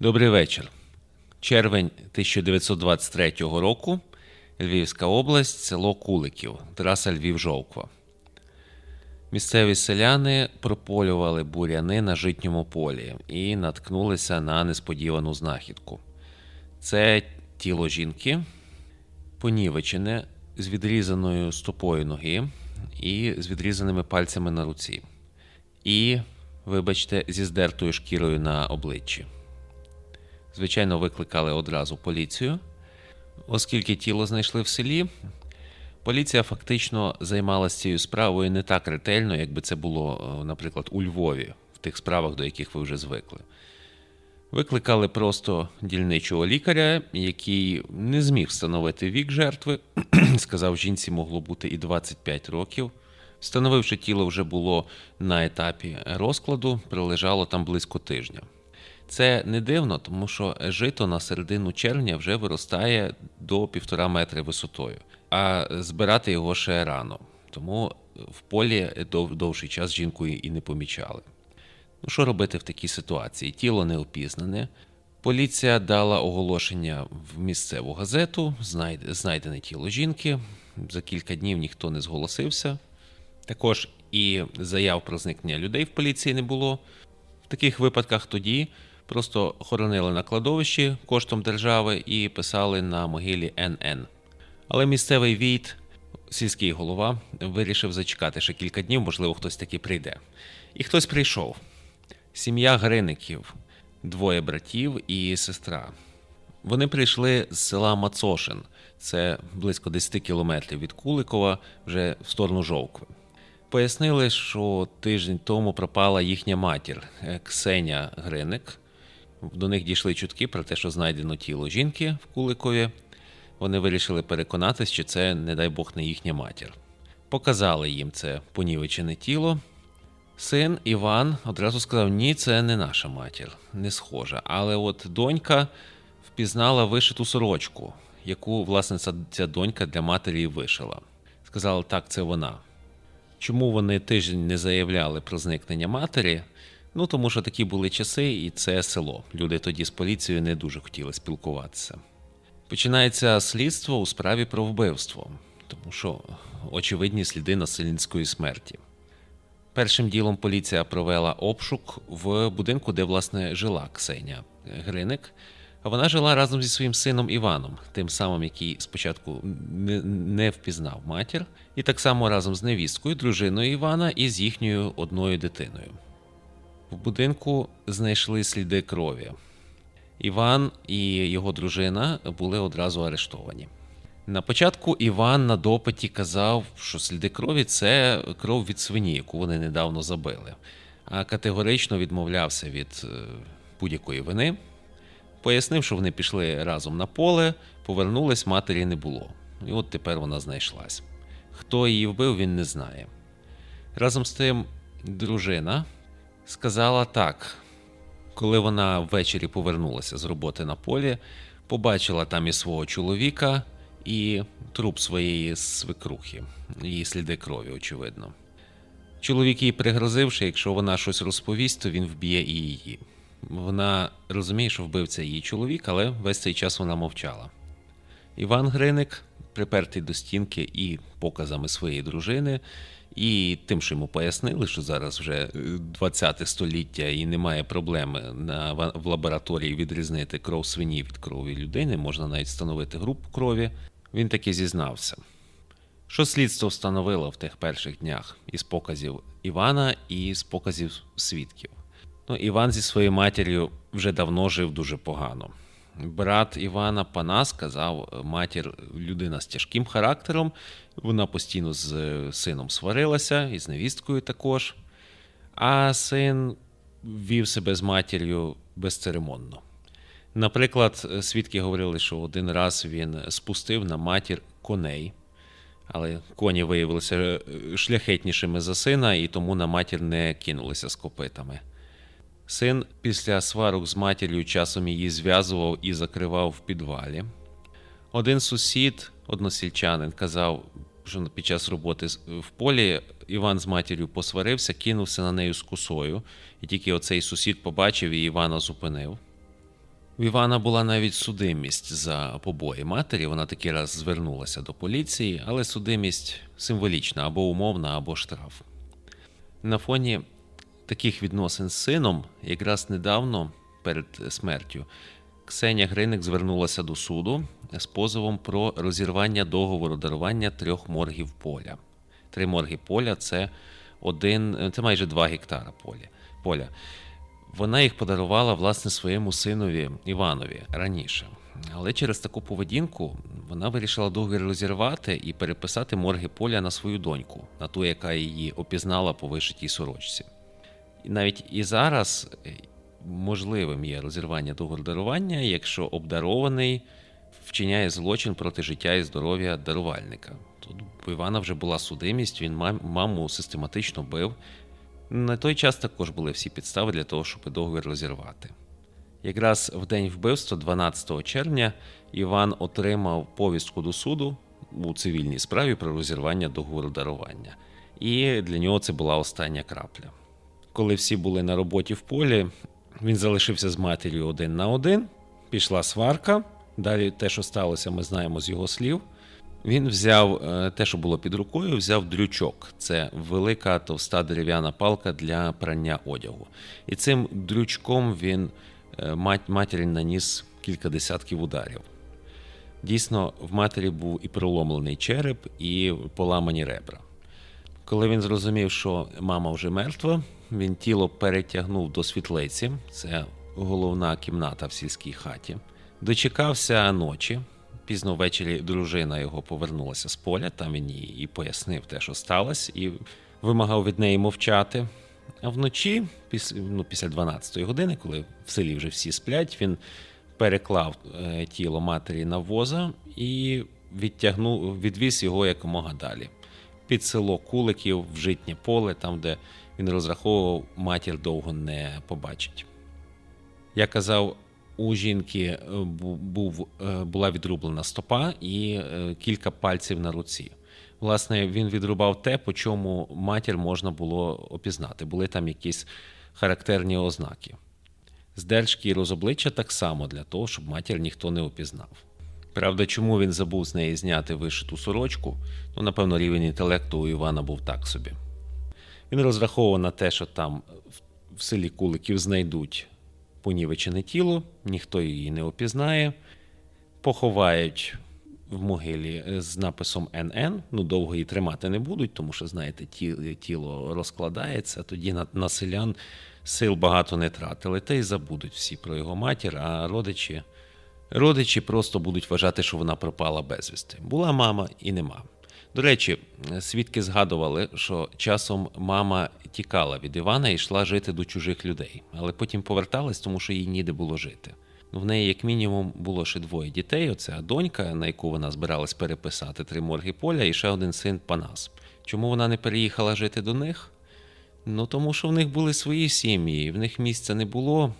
Добрий вечір. Червень 1923 року. Львівська область, село Куликів, траса Львів-Жовква. Місцеві селяни прополювали буряни на житньому полі і наткнулися на несподівану знахідку. Це тіло жінки, понівечене з відрізаною стопою ноги і з відрізаними пальцями на руці. І, вибачте, зі здертою шкірою на обличчі. Звичайно, викликали одразу поліцію. Оскільки тіло знайшли в селі, поліція фактично займалася цією справою не так ретельно, якби це було, е, наприклад, у Львові, в тих справах, до яких ви вже звикли. Викликали просто дільничого лікаря, який не зміг встановити вік жертви. Сказав, жінці могло бути і 25 років. Встановивши тіло вже було на етапі розкладу, пролежало там близько тижня. Це не дивно, тому що жито на середину червня вже виростає до півтора метри висотою, а збирати його ще рано. Тому в полі дов- довший час жінку і не помічали. Ну, що робити в такій ситуації? Тіло не опізнане. Поліція дала оголошення в місцеву газету, знайдене тіло жінки. За кілька днів ніхто не зголосився. Також і заяв про зникнення людей в поліції не було. В таких випадках тоді просто хоронили на кладовищі коштом держави і писали на могилі НН. Але місцевий війт, сільський голова, вирішив зачекати ще кілька днів, можливо, хтось таки прийде. І хтось прийшов. Сім'я Гриників, двоє братів і сестра. Вони прийшли з села Мацошин, це близько 10 кілометрів від Куликова, вже в сторону Жовкви. Пояснили, що тиждень тому пропала їхня матір е, Ксеня Гриник. До них дійшли чутки про те, що знайдено тіло жінки в Куликові. Вони вирішили переконатись, чи це, не дай Бог, не їхня матір. Показали їм це понівечене тіло. Син Іван одразу сказав: ні, це не наша матір, не схожа. Але от донька впізнала вишиту сорочку, яку, власне, ця донька для матері вишила. Сказала, так, це вона. Чому вони тиждень не заявляли про зникнення матері? Ну, тому що такі були часи, і це село. Люди тоді з поліцією не дуже хотіли спілкуватися. Починається слідство у справі про вбивство, тому що очевидні сліди насильницької смерті. Першим ділом поліція провела обшук в будинку, де власне жила Ксеня Гриник. Вона жила разом зі своїм сином Іваном, тим самим, який спочатку не впізнав матір, і так само разом з невісткою, дружиною Івана і з їхньою одною дитиною. В будинку знайшли сліди крові. Іван і його дружина були одразу арештовані. На початку Іван на допиті казав, що сліди крові це кров від свині, яку вони недавно забили, а категорично відмовлявся від е, будь-якої вини. Пояснив, що вони пішли разом на поле, повернулись, матері не було. І от тепер вона знайшлась. Хто її вбив, він не знає. Разом з тим, дружина сказала так: коли вона ввечері повернулася з роботи на полі, побачила там і свого чоловіка, і труп своєї свекрухи, її сліди крові, очевидно. Чоловік їй пригрозив, що якщо вона щось розповість, то він вб'є і її. Вона розуміє, що вбивця її чоловік, але весь цей час вона мовчала. Іван Гриник, припертий до стінки і показами своєї дружини, і тим, що йому пояснили, що зараз вже 20 століття і немає проблеми на, в лабораторії відрізнити кров свині від крові людини, можна навіть встановити групу крові. Він таки зізнався. Що слідство встановило в тих перших днях із показів Івана і з показів свідків? Ну, Іван зі своєю матір'ю вже давно жив дуже погано. Брат Івана Пана сказав, матір людина з тяжким характером, вона постійно з е, сином сварилася, і з невісткою також. А син вів себе з матір'ю безцеремонно. Наприклад, свідки говорили, що один раз він спустив на матір коней, але коні виявилися е, шляхетнішими за сина, і тому на матір не кинулися з копитами. Син після сварок з матір'ю часом її зв'язував і закривав в підвалі. Один сусід, односельчанин, казав, що під час роботи в полі Іван з матір'ю посварився, кинувся на нею з косою, і тільки оцей сусід побачив і Івана зупинив. В Івана була навіть судимість за побої матері. Вона такий раз звернулася до поліції, але судимість символічна або умовна, або штраф. На фоні таких відносин з сином, якраз недавно перед смертю, Ксенія Гриник звернулася до суду з позовом про розірвання договору дарування трьох моргів поля. Три морги поля це один, це майже два гектара поля. Вона їх подарувала власне своєму синові Іванові раніше. Але через таку поведінку вона вирішила договір розірвати і переписати морги поля на свою доньку, на ту, яка її опізнала по вишитій сорочці. Навіть і зараз е, можливим є розірвання договору дарування, якщо обдарований вчиняє злочин проти життя і здоров'я дарувальника. Тут у Івана вже була судимість, він маму систематично бив. На той час також були всі підстави для того, щоб договір розірвати. Якраз в день вбивства, 12 червня, Іван отримав повістку до суду у цивільній справі про розірвання договору дарування. І для нього це була остання крапля. Коли всі були на роботі в полі, він залишився з матір'ю один на один, пішла сварка. Далі те, що сталося, ми знаємо з його слів. Він взяв е, те, що було під рукою, взяв дрючок. Це велика товста дерев'яна палка для прання одягу. І цим дрючком він е, матері наніс кілька десятків ударів. Дійсно, в матері був і проломлений череп, і поламані ребра. Коли він зрозумів, що мама вже мертва, він тіло перетягнув до світлиці, це головна кімната в сільській хаті. Дочекався ночі. Пізно ввечері дружина його повернулася з поля, там він їй і пояснив те, що сталося, і вимагав від неї мовчати. А вночі, після, ну, після 12-ї години, коли в селі вже всі сплять, він переклав е, тіло матері на воза і відтягнув, відвіз його якомога далі. Під село Куликів, в житнє поле, там, де він розраховував, матір довго не побачить. Я казав, у жінки е, був, е, була відрублена стопа і е, кілька пальців на руці. Власне, він відрубав те, по чому матір можна було опізнати. Були там якісь характерні ознаки. Здер шкіру з обличчя так само для того, щоб матір ніхто не опізнав. Правда, чому він забув з неї зняти вишиту сорочку? Ну, напевно, рівень інтелекту у Івана був так собі. Він розраховував на те, що там в- селі Куликів знайдуть понівечене тіло, ніхто її не опізнає, поховають в могилі е, з написом НН. Ну, довго її тримати не будуть, тому що, знаєте, тіло розкладається, тоді на, на селян сил багато не тратили, та й забудуть всі про його матір, а родичі. Родичі просто будуть вважати, що вона пропала безвісти. Була мама і нема. До речі, свідки згадували, що часом мама тікала від Івана і йшла жити до чужих людей, але потім поверталась, тому що їй ніде було жити. Ну, в неї, як мінімум, було ще двоє дітей: оця донька, на яку вона збиралась переписати три морги поля, і ще один син Панас. Чому вона не переїхала жити до них? Ну, тому що в них були свої сім'ї, в них місця не було.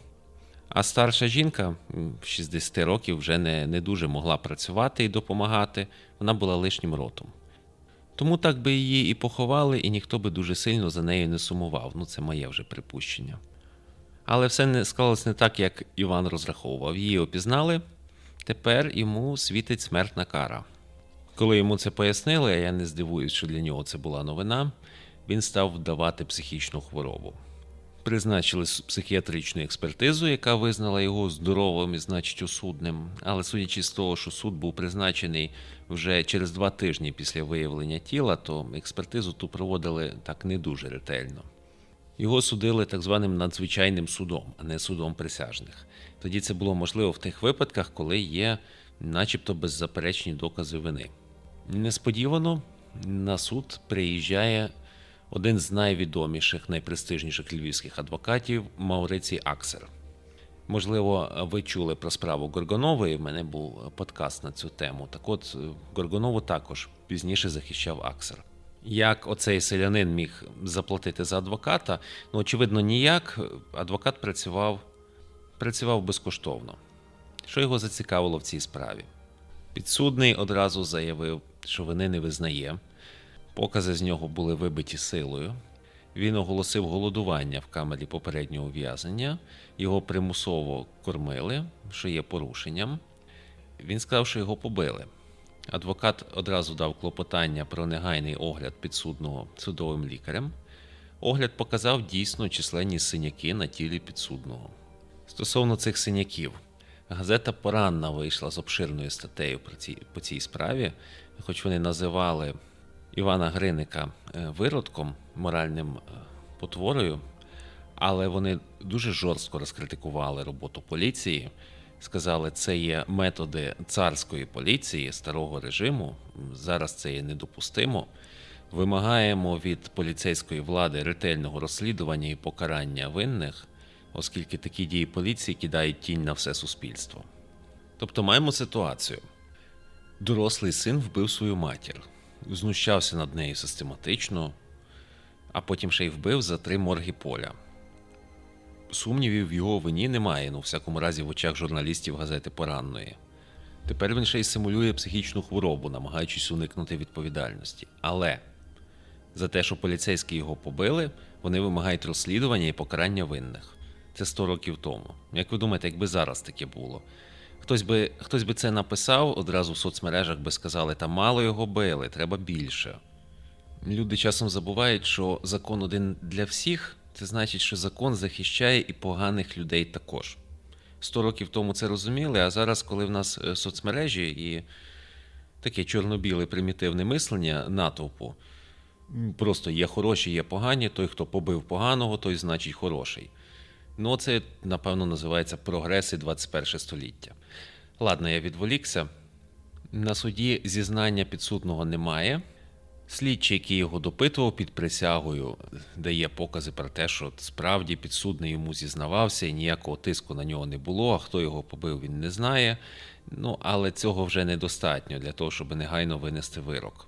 А старша жінка 60 років вже не, не дуже могла працювати і допомагати. Вона була лишнім ротом. Тому так би її і поховали, і ніхто би дуже сильно за нею не сумував. Ну, це моє вже припущення. Але все не склалось не так, як Іван розраховував. Її опізнали. Тепер йому світить смертна кара. Коли йому це пояснили, я не здивуюсь, що для нього це була новина, він став вдавати психічну хворобу. Призначили психіатричну експертизу, яка визнала його здоровим і, значить, осудним. Але судячи з того, що суд був призначений вже через два тижні після виявлення тіла, то експертизу ту проводили так не дуже ретельно. Його судили так званим надзвичайним судом, а не судом присяжних. Тоді це було можливо в тих випадках, коли є начебто беззаперечні докази вини. Несподівано на суд приїжджає один з найвідоміших, найпрестижніших львівських адвокатів Маурицій Аксер. Можливо, ви чули про справу Горгонової. В мене був подкаст на цю тему. Так от, Горгонову також пізніше захищав Аксер. Як оцей селянин міг заплатити за адвоката? Ну, очевидно, ніяк. Адвокат працював, працював безкоштовно. Що його зацікавило в цій справі? Підсудний одразу заявив, що вини не визнає. Покази з нього були вибиті силою. Він оголосив голодування в камері попереднього ув'язнення, його примусово кормили, що є порушенням. Він сказав, що його побили. Адвокат одразу дав клопотання про негайний огляд підсудного судовим лікарем. Огляд показав дійсно численні синяки на тілі підсудного. Стосовно цих синяків, газета Поранна вийшла з обширною статтею по цій справі, хоч вони називали Івана Гриника е, виродком, моральним е, потворою, але вони дуже жорстко розкритикували роботу поліції. Сказали, це є методи царської поліції старого режиму. Зараз це є недопустимо. Вимагаємо від поліцейської влади ретельного розслідування і покарання винних, оскільки такі дії поліції кидають тінь на все суспільство. Тобто маємо ситуацію. Дорослий син вбив свою матір, знущався над нею систематично, а потім ще й вбив за три морги поля. Сумнівів в його вині немає, ну, в всякому разі, в очах журналістів газети Поранної. Тепер він ще й симулює психічну хворобу, намагаючись уникнути відповідальності. Але за те, що поліцейські його побили, вони вимагають розслідування і покарання винних. Це 100 років тому. Як ви думаєте, якби зараз таке було? Хтось би, хтось би це написав, одразу в соцмережах би сказали, та мало його били, треба більше. Люди часом забувають, що закон один для всіх, це значить, що закон захищає і поганих людей також. Сто років тому це розуміли, а зараз, коли в нас е, соцмережі і таке чорно-біле примітивне мислення натовпу, просто є хороші, є погані, той, хто побив поганого, той значить хороший. Ну, це, напевно, називається прогреси 21 століття. Ладно, я відволікся. На суді зізнання підсудного немає. Слідчий, який його допитував під присягою, дає покази про те, що справді підсудний йому зізнавався і ніякого тиску на нього не було, а хто його побив, він не знає. Ну, але цього вже недостатньо для того, щоб негайно винести вирок.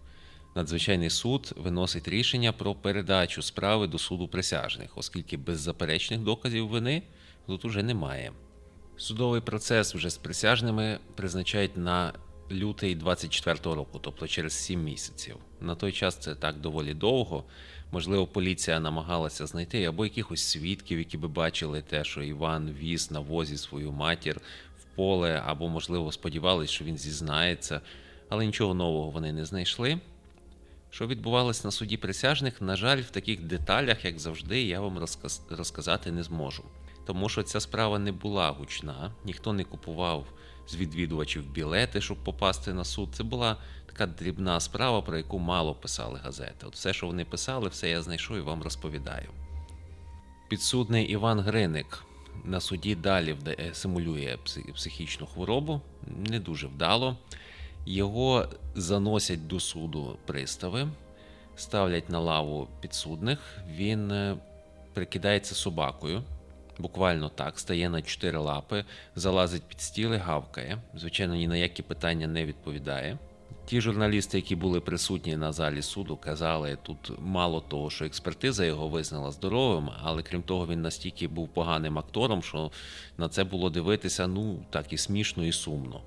Надзвичайний суд виносить рішення про передачу справи до суду присяжних, оскільки беззаперечних доказів вини тут уже немає. Судовий процес вже з присяжними призначають на лютий 24-го року, тобто через 7 місяців. На той час це так доволі довго. Можливо, поліція намагалася знайти або якихось свідків, які би бачили те, що Іван віз на возі свою матір в поле, або, можливо, сподівалися, що він зізнається, але нічого нового вони не знайшли. Що відбувалось на суді присяжних, на жаль, в таких деталях, як завжди, я вам розказ... розказати не зможу. Тому що ця справа не була гучна, ніхто не купував з відвідувачів білети, щоб попасти на суд. Це була така дрібна справа, про яку мало писали газети. От все, що вони писали, все я знайшов і вам розповідаю. Підсудний Іван Гриник на суді далі симулює пси- психічну хворобу, не дуже вдало. Його заносять до суду пристави, ставлять на лаву підсудних. Він е, прикидається собакою, буквально так, стає на чотири лапи, залазить під стіл і гавкає. Звичайно, ні на які питання не відповідає. Ті журналісти, які були присутні на залі суду, казали, тут мало того, що експертиза його визнала здоровим, але крім того, він настільки був поганим актором, що на це було дивитися ну так і смішно, і сумно.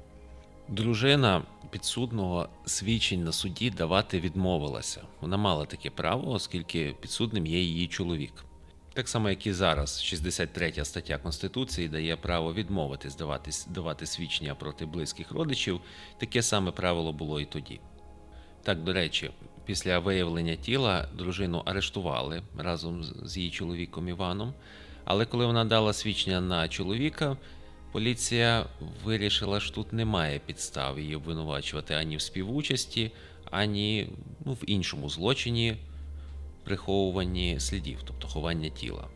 Дружина підсудного свідчень на суді давати відмовилася. Вона мала таке право, оскільки підсудним є її чоловік. Так само, як і зараз, 63 стаття Конституції дає право відмовитись давати, давати свідчення проти близьких родичів. Таке саме правило було і тоді. Так, до речі, після виявлення тіла дружину арештували разом з- її чоловіком Іваном. Але коли вона дала свідчення на чоловіка, поліція вирішила, що тут немає підстав її обвинувачувати ані в співучасті, ані ну, в іншому злочині приховуванні слідів, тобто ховання тіла.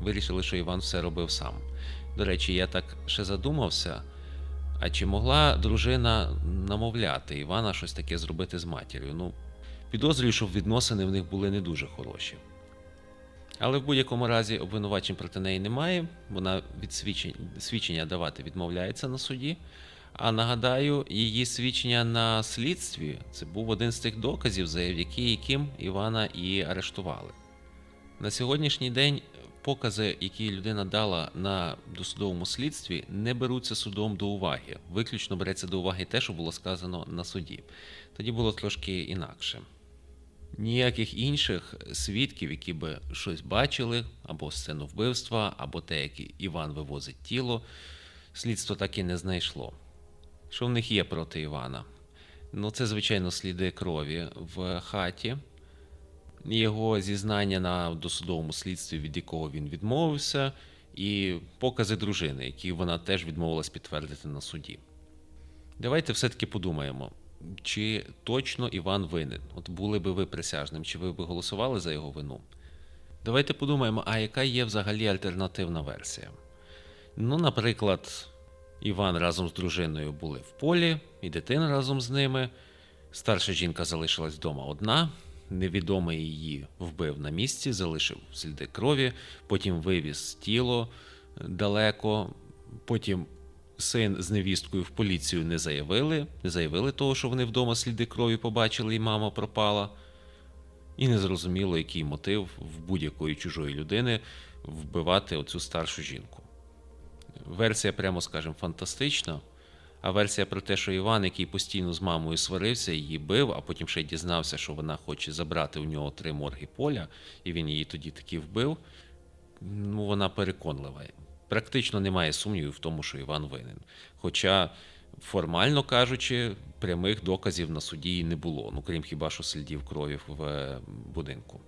Вирішили, що Іван все робив сам. До речі, я так ще задумався. А чи могла дружина намовляти Івана щось таке зробити з матір'ю? Ну, підозрюю, що відносини в них були не дуже хороші. Але в будь-якому разі обвинувачень проти неї немає. Вона від свідчень, свідчення давати відмовляється на суді. А нагадаю, її свідчення на слідстві це був один з тих доказів, завдяки яким Івана і арештували. На сьогоднішній день покази, які людина дала на досудовому слідстві, не беруться судом до уваги. Виключно береться до уваги те, що було сказано на суді. Тоді було трошки інакше. Ніяких інших свідків, які би щось бачили, або сцену вбивства, або те, як Іван вивозить тіло, слідство так і не знайшло. Що в них є проти Івана? Ну, це, звичайно, сліди крові в хаті, його зізнання на досудовому слідстві, від якого він відмовився, і покази дружини, які вона теж відмовилась підтвердити на суді. Давайте все-таки подумаємо, чи точно Іван винен? От були би ви присяжним, чи ви б голосували за його вину? Давайте подумаємо, а яка є взагалі альтернативна версія? Ну, наприклад, Іван разом з дружиною були в полі, і дитина разом з ними. Старша жінка залишилась вдома одна. Невідомий її вбив на місці, залишив сліди крові, потім вивіз тіло далеко. Потім син з невісткою в поліцію не заявили, не заявили того, що вони вдома сліди крові побачили, і мама пропала. І не зрозуміло, який мотив в будь-якої чужої людини вбивати оцю старшу жінку. Версія, прямо скажемо, фантастична. А версія про те, що Іван, який постійно з мамою сварився, її бив, а потім ще й дізнався, що вона хоче забрати у нього три морги поля, і він її тоді таки вбив. Ну, вона переконлива. Практично немає сумнівів в тому, що Іван винен. Хоча, формально кажучи, прямих доказів на суді не було, ну крім хіба що слідів крові в е, будинку.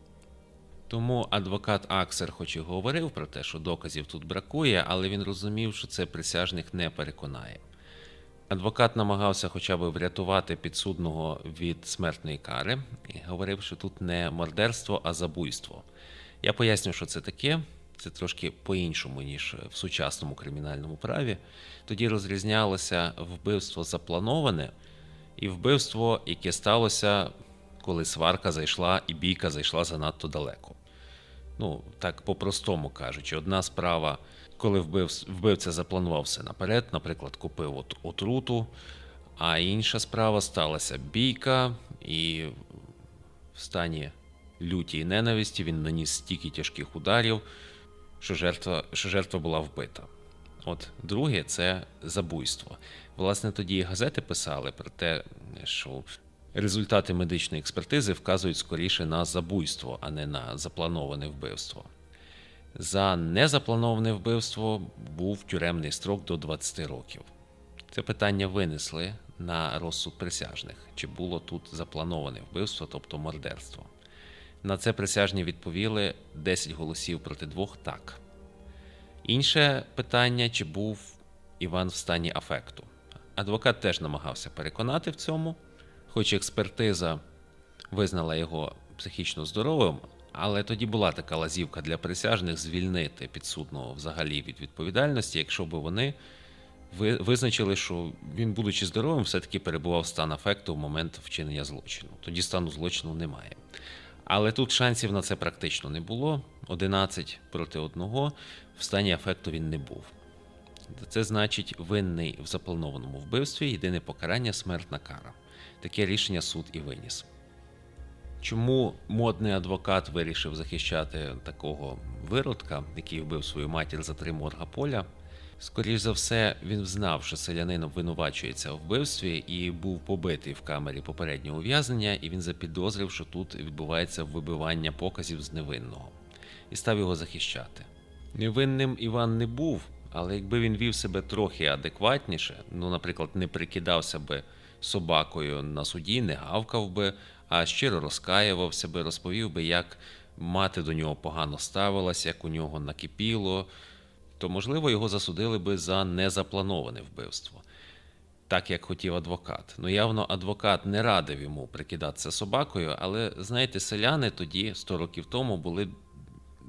Тому адвокат Аксер, хоч і говорив про те, що доказів тут бракує, але він розумів, що це присяжних не переконає. Адвокат намагався хоча б врятувати підсудного від смертної кари і говорив, що тут не мордерство, а забуйство. Я поясню, що це таке. Це трошки по-іншому, ніж в сучасному кримінальному праві. Тоді розрізнялося вбивство заплановане і вбивство, яке сталося, коли сварка зайшла і бійка зайшла занадто далеко. Ну, так по-простому кажучи, одна справа, коли вбив, вбивця запланував все наперед, наприклад, купив от, отруту, а інша справа сталася бійка, і в стані люті ненависті він наніс стільки тяжких ударів, що жертва, що жертва була вбита. От друге це забуйство. Власне, тоді газети писали про те, що результати медичної експертизи вказують скоріше на забуйство, а не на заплановане вбивство. За незаплановане вбивство був тюремний строк до 20 років. Це питання винесли на розсуд присяжних, чи було тут заплановане вбивство, тобто мордерство. На це присяжні відповіли 10 голосів проти двох так. Інше питання, чи був Іван в стані афекту. Адвокат теж намагався переконати в цьому, хоч експертиза визнала його психічно здоровим, але тоді була така лазівка для присяжних звільнити підсудного взагалі від відповідальності, якщо б вони визначили, що він, будучи здоровим, все-таки перебував в стан афекту в момент вчинення злочину. Тоді стану злочину немає. Але тут шансів на це практично не було. 11 проти 1. В стані афекту він не був. Це значить винний в запланованому вбивстві, єдине покарання смертна кара. Таке рішення суд і виніс. Чому модний адвокат вирішив захищати такого виродка, який вбив свою матір за три морга поля? Скоріш за все, він знав, що селянин обвинувачується у вбивстві і був побитий в камері попереднього ув'язнення, і він запідозрив, що тут відбувається вибивання показів з невинного, і став його захищати. Невинним Іван не був, але якби він вів себе трохи адекватніше, ну, наприклад, не прикидався би собакою на суді, не гавкав би, а щиро розкаювався би, розповів би, як мати до нього погано ставилась, як у нього накипіло, то, можливо, його засудили би за незаплановане вбивство, так як хотів адвокат. Ну, явно, адвокат не радив йому прикидатися собакою, але знаєте, селяни тоді, 100 років тому, були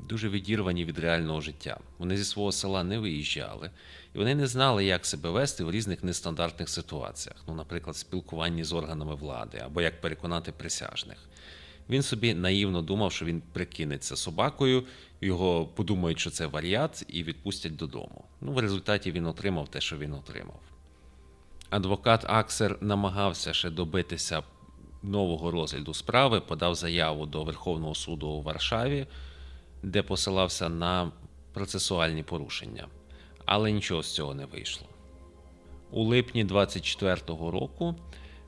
дуже відірвані від реального життя. Вони зі свого села не виїжджали, і вони не знали, як себе вести в різних нестандартних ситуаціях, ну, наприклад, спілкуванні з органами влади або як переконати присяжних. Він собі наївно думав, що він прикинеться собакою, його подумають, що це варіат, і відпустять додому. Ну, в результаті він отримав те, що він отримав. Адвокат Аксер намагався ще добитися нового розгляду справи, подав заяву до Верховного суду у Варшаві, де посилався на процесуальні порушення. Але нічого з цього не вийшло. У липні 24-го року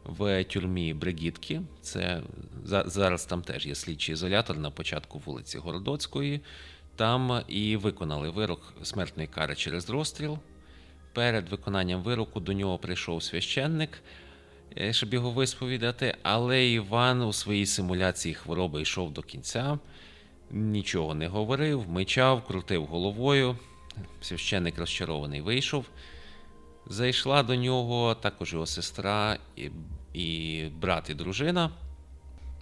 в тюрмі Бригітки. Це зараз там теж є слідчий ізолятор на початку вулиці Городоцької. Там і виконали вирок смертної кари через розстріл. Перед виконанням вироку до нього прийшов священник, е, щоб його висповідати, але Іван у своїй симуляції хвороби йшов до кінця, нічого не говорив, мичав, крутив головою. Священник розчарований вийшов. Зайшла до нього також його сестра і брат і дружина.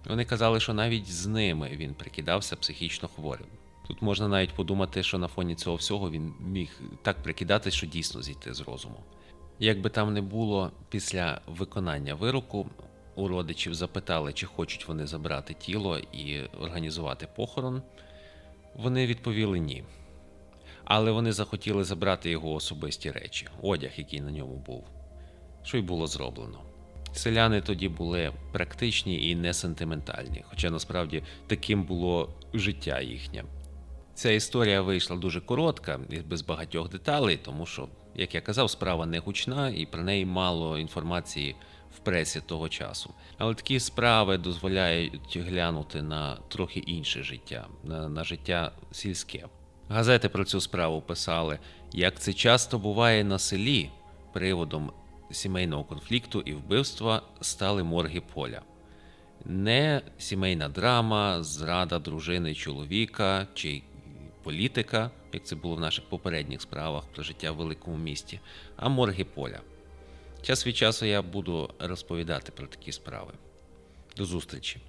Вони казали, що навіть з ними він прикидався психічно хворим. Тут можна навіть подумати, що на фоні цього всього він міг так прикидатись, що дійсно зійти з розуму. Як би там не було, після виконання вироку у родичів запитали, чи хочуть вони забрати тіло і організувати похорон. Вони відповіли ні. Але вони захотіли забрати його особисті речі, одяг, який на ньому був, що й було зроблено. Селяни тоді були практичні і не сентиментальні, хоча насправді таким було життя їхнє. Ця історія вийшла дуже коротка і без багатьох деталей, тому що, як я казав, справа не гучна і про неї мало інформації в пресі того часу. Але такі справи дозволяють глянути на трохи інше життя, на, на життя сільське. Газети про цю справу писали, як це часто буває на селі, приводом сімейного конфлікту і вбивства стали морги поля. Не сімейна драма, зрада дружини чоловіка чи політика, як це було в наших попередніх справах про життя в великому місті, а морги поля. Час від часу я буду розповідати про такі справи. До зустрічі!